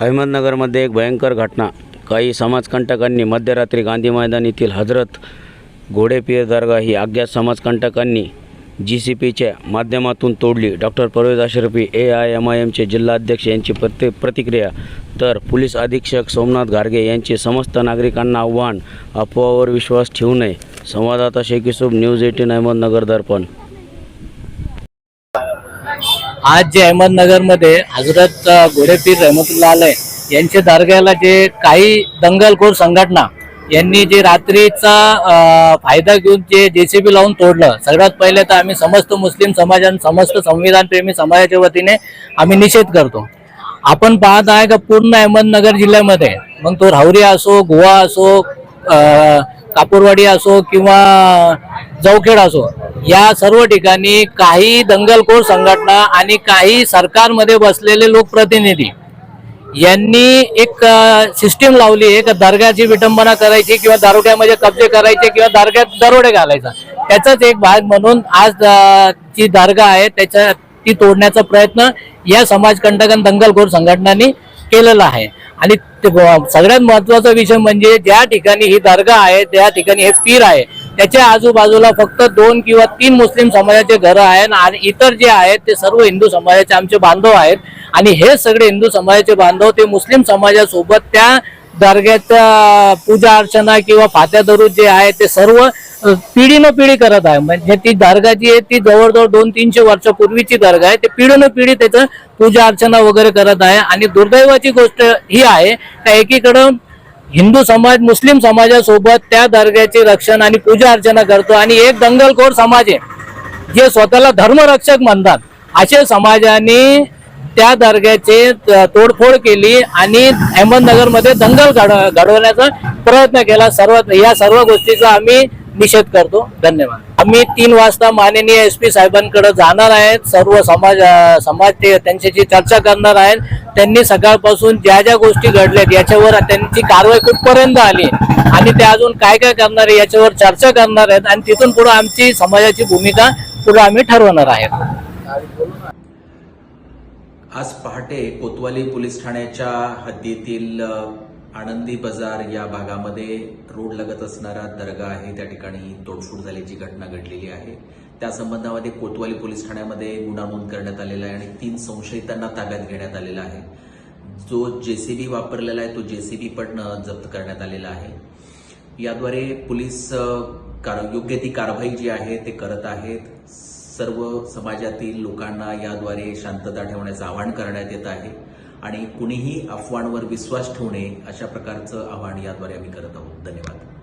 अहमदनगरमध्ये एक भयंकर घटना. काही समाजकंटकांनी मध्यरात्री गांधी मैदान येथील हजरत घोडेपीर दर्गा ही अज्ञात समाजकंटकांनी जी सी पीच्या माध्यमातून तोडली. Doctor Parvez Ashrafi A I M I एमचे जिल्हाध्यक्ष यांची प्रति प्रतिक्रिया. तर पोलीस अधीक्षक सोमनाथ गारगे यांचे समस्त नागरिकांना आव्हान अफवावर विश्वास ठेवू नये. संवाददाता शेख न्यूज एटीन अहमदनगर दर्पण. आज जे अहमदनगरमध्ये हजरत अ, घोडेपीर रहमतुल्ला आलय यांच्या दर्ग्याला जे काही दंगलखोर संघटना यांनी जे रात्रीचा फायदा घेऊन जे जेसीबी लावून तोडलं सगळ्यात पहिले तर आम्ही समस्त मुस्लिम समाज आणि समस्त संविधानप्रेमी समाजाच्या वतीने आम्ही निषेध करतो. आपण पाहत आहे का पूर्ण अहमदनगर जिल्ह्यामध्ये मग तो राहुरी असो गोवा असो कापूरवाडी असो किंवा जवखेड असो या सर्व ठिकाणी काही दंगलखोर संघटना आणि काही सरकारमध्ये बसलेले लोकप्रतिनिधी यांनी एक सिस्टीम लावली आहे का दर्ग्याची विटंबना करायची किंवा दारोड्यामध्ये कब्जे करायचे किंवा दर्ग्यात दरोडे घालायचा. त्याचाच एक भाग म्हणून आज जी दर्गा आहे त्याच्या ती तोडण्याचा प्रयत्न या समाजकंटकन दंगलखोर संघटनांनी केलेला आहे. आणि सगळ्यात महत्त्वाचा विषय म्हणजे ज्या ठिकाणी ही दर्गा आहे त्या ठिकाणी हे पीर आहे त्याच्या आजूबाजूला फक्त दोन किंवा तीन मुस्लिम समाजाचे घरं आहेत आणि इतर जे आहेत ते सर्व हिंदू समाजाचे आमचे बांधव आहेत. आणि हे सगळे हिंदू समाजाचे बांधव ते मुस्लिम समाजासोबत त्या दर्ग्याच्या पूजा अर्चना किंवा फात्या दरूज जे आहे ते सर्व पिढीनं पिढी करत आहे. म्हणजे ती दर्गा जी आहे ती जवळजवळ दोन तीनशे वर्षापूर्वीची दर्गा आहे. ते पिढीनं पिढी त्याचं पूजा अर्चना वगैरे करत आहे. आणि दुर्दैवाची गोष्ट ही आहे त्या एकीकडं हिंदू समाज मुस्लिम समाजासोबत त्या दर्ग्याचे रक्षण आणि पूजा अर्चना करतो. आणि एक दंगलखोर समाज आहे जे स्वतःला धर्मरक्षक म्हणतात. असे समाजाने त्या दर्ग्याचे तोडफोड केली आणि अहमदनगरमध्ये दंगल घड- घडवण्याचा प्रयत्न केला. सर्व या सर्व गोष्टीचा आम्ही निषेध करतो. धन्यवाद. आम्ही तीन वाजता माननीय एस पी साहेबांकडे जाणार आहेत सर्व समाज समाज ते त्यांच्याशी चर्चा करणार आहेत त्यांनी सकाळपासून ज्या ज्या गोष्टी घडल्यात याच्यावर त्यांची कारवाई कुठपर्यंत आली आणि ते अजून काय काय करणार आहे याच्यावर चर्चा करणार आहेत आणि तिथून पुढे आमची समाजाची भूमिका पुढे आम्ही ठरवणार आहेत. आज पहाटे कोतवाली पोलीस ठाण्याच्या हद्दीतील आनंदी बाजार या भागामध्ये रोड लगत असणारा दर्गा आहे. त्या ठिकाणी तोडफोड झाल्याची घटना घडलेली आहे. त्या संबंधामध्ये कोतवाली पोलीस ठाण्यामध्ये गुन्हा नोंद करण्यात आलेला आहे आणि तीन संशयितांना ताब्यात घेण्यात आलेला आहे. जो जेसीबी वापरलेला आहे तो जेसीबी पण जप्त करण्यात आलेला आहे. याद्वारे पोलीस कार योग्य ती कारवाई जी आहे ते करत आहेत. सर्व समाजातील लोकांना याद्वारे शांतता ठेवण्याचं आवाहन करण्यात येत आहे. आणि कुणीही अफवांवर विश्वास ठेवणे अशा प्रकारचं आव्हान याद्वारे आम्ही करत आहोत. धन्यवाद.